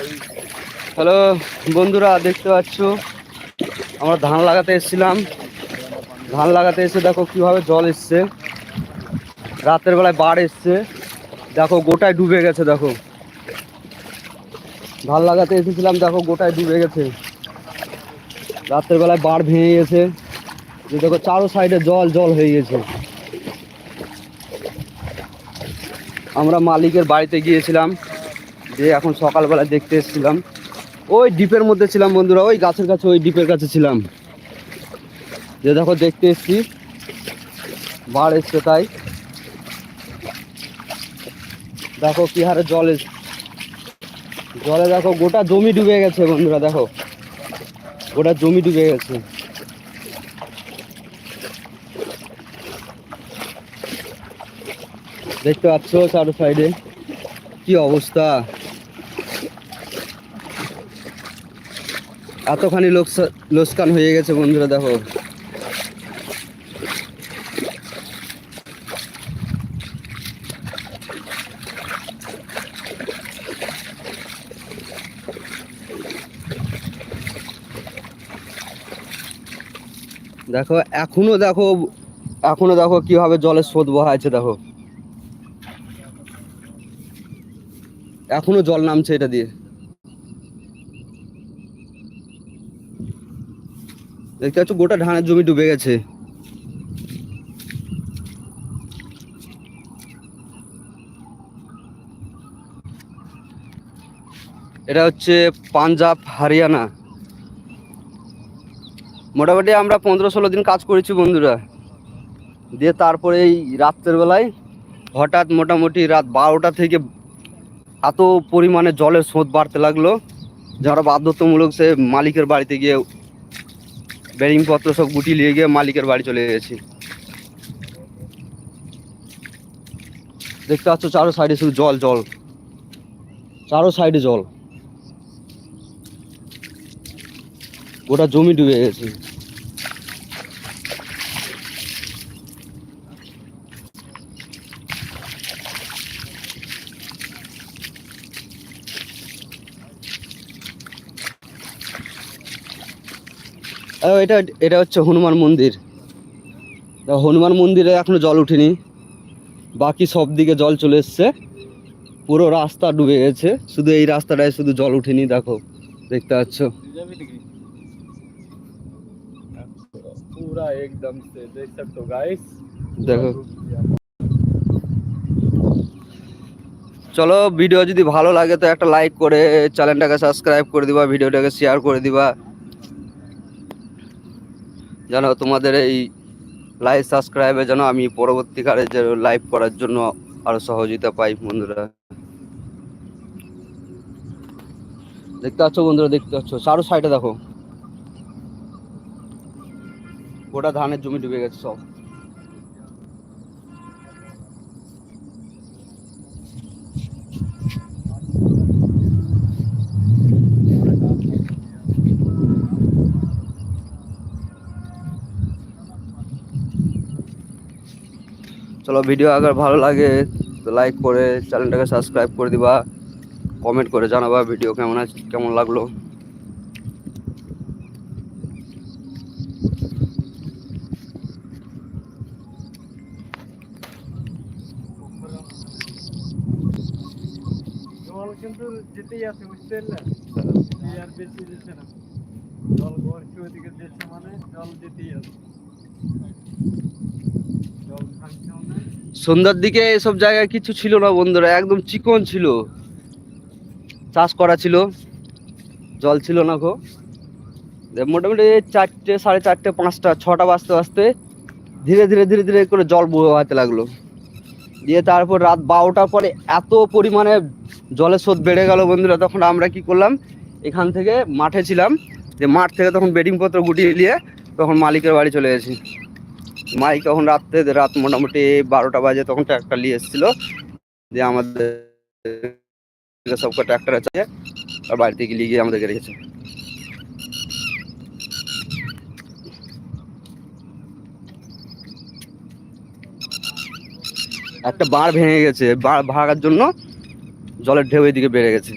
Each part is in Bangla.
হ্যালো, বন্ধুরা, দেখতে পাচ্ছ? আমরা ধান লাগাতে এসেছিলাম। ধান লাগাতে এসে দেখো কীভাবে জল এসছে। রাতের বেলায় বাড় এসছে। দেখো, গোটায় ডুবে গেছে, দেখো। ধান লাগাতে এসেছিলাম, দেখো, গোটায় ডুবে গেছে। রাতের বেলায় বাড় ভেঙে গেছে। যে দেখো, চারো সাইডে জল জল হয়ে গেছে। আমরা মালিকের বাড়িতে গিয়েছিলাম। যে এখন সকালবেলা দেখতে এসেছিলাম। ওই ডিপের মধ্যে ছিলাম বন্ধুরা, ওই গাছের কাছে, ওই ডিপের কাছে ছিলাম। যে দেখো, দেখতে এসছি। বাড় এসছে তাই। দেখো কি হারে জল জলে দেখো, গোটা জমি ডুবে গেছে বন্ধুরা, দেখো। গোটা জমি ডুবে গেছে। দেখতে পাচ্ছ চারো সাইডে? কি অবস্থা? এতখানি লোকসা- লোকসান হয়ে গেছে বন্ধুরা, দেখো। দেখো, এখনও দেখো এখনও দেখো কীভাবে জলের স্রোত বহাচ্ছে দেখো। এখনও জল নামছে এটা দিয়ে। দেখতে পাচ্ছ গোটা ধানের জমি ডুবে গেছে। এটা হচ্ছে পাঞ্জাব, হরিয়ানা। মোটামুটি আমরা পনেরো ষোলো দিন কাজ করেছি বন্ধুরা। দিয়ে তারপরে এই রাত্রের বেলায় হঠাৎ মোটামুটি রাত বারোটা থেকে এত পরিমাণে জলের স্রোত বাড়তে লাগল। যারা বাধ্যতামূলক সে মালিকের বাড়িতে গিয়ে বেরিং পত্র সব গুটি নিয়ে গিয়ে মালিকের বাড়ি চলে গেছি। দেখতে পাচ্ছ চারো সাইডে শুধু জল জল। চারো সাইডে জল। গোটা জমি ডুবে গেছে। এটা এটা হচ্ছে হনুমান মন্দির তা হনুমান মন্দিরে এখনো জল উঠেনি বাকি সব দিকে জল চলে এসছে পুরো রাস্তা ডুবে গেছে শুধু এই রাস্তাটায় শুধু জল উঠেনি দেখো দেখতে পাচ্ছ पूरा एकदम से देख सकते हो गाइस দেখো চলো ভিডিও যদি ভালো লাগে তো একটা লাইক করে চ্যানেলটাকে সাবস্ক্রাইব করে দিবা ভিডিওটাকে শেয়ার করে দিবা যেন তোমাদের এই লাইভ সাবস্ক্রাইবে যেন আমি পরবর্তীকালে যে লাইভ করার জন্য আরও সহযোগিতা পাই, বন্ধুরা। দেখতে পাচ্ছ বন্ধুরা, দেখতে পাচ্ছ। চারো সাইডে দেখো। গোটা ধানের জমি ডুবে গেছে সব। চলো ভিডিও আগে ভালো লাগে লাইক করে চ্যানেলটাকে সাবস্ক্রাইব করে দিবা কমেন্ট করে জানাবা ভিডিও কেমন আছে, কেমন লাগল। কিন্তু যেতেই আছে, বুঝতে পারলে? না। মানে জল যেতেই আছে। সন্ধ্যার দিকে এসব জায়গায় কিছু ছিল না বন্ধুরা, একদম চিকন ছিল। চাষ করা ছিল, জল ছিল না গো। মোটামুটি চারটে, সাড়ে চারটে, পাঁচটা, ছটা বাজতে বাজতে ধীরে ধীরে ধীরে ধীরে করে জল বহাতে লাগল। দিয়ে তারপর রাত বারোটার পরে এত পরিমাণে জলের স্রোত বেড়ে গেল বন্ধুরা, তখন আমরা কি করলাম, এখান থেকে মাঠে ছিলাম। যে মাঠ থেকে তখন বেডিংপত্র গুটিয়ে নিয়ে তখন মালিকের বাড়ি চলে গেছি। মালিক তখন রাত্রে, রাত মোটামুটি বারোটা বাজে তখন ট্র্যাক্টর নিয়ে এসেছিল। দিয়ে আমাদের সব ট্র্যাক্টর আছে, আর বাড়ি থেকে নিয়ে গিয়ে আমাদেরকে রেখেছে। একটা বাঁড় ভেঙে গেছে, বাঁড় ভাগার জন্য জলের ঢেউ এদিকে বেড়ে গেছে।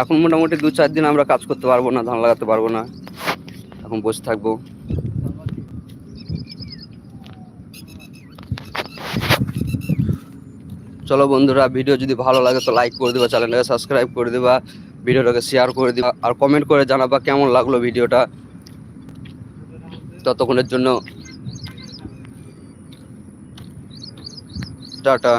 এখন মোটামুটি দু চার দিন আমরা কাজ করতে পারব না, ধান লাগাতে পারব না। এখন বসে থাকব। চলো বন্ধুরা, ভিডিও যদি ভালো লাগে তো লাইক করে দেবা চ্যানেলটাকে সাবস্ক্রাইব করে দেবা, ভিডিওটাকে শেয়ার করে দিবা, আর কমেন্ট করে জানাবা কেমন লাগল ভিডিওটা। ততক্ষণের জন্য, টাটা।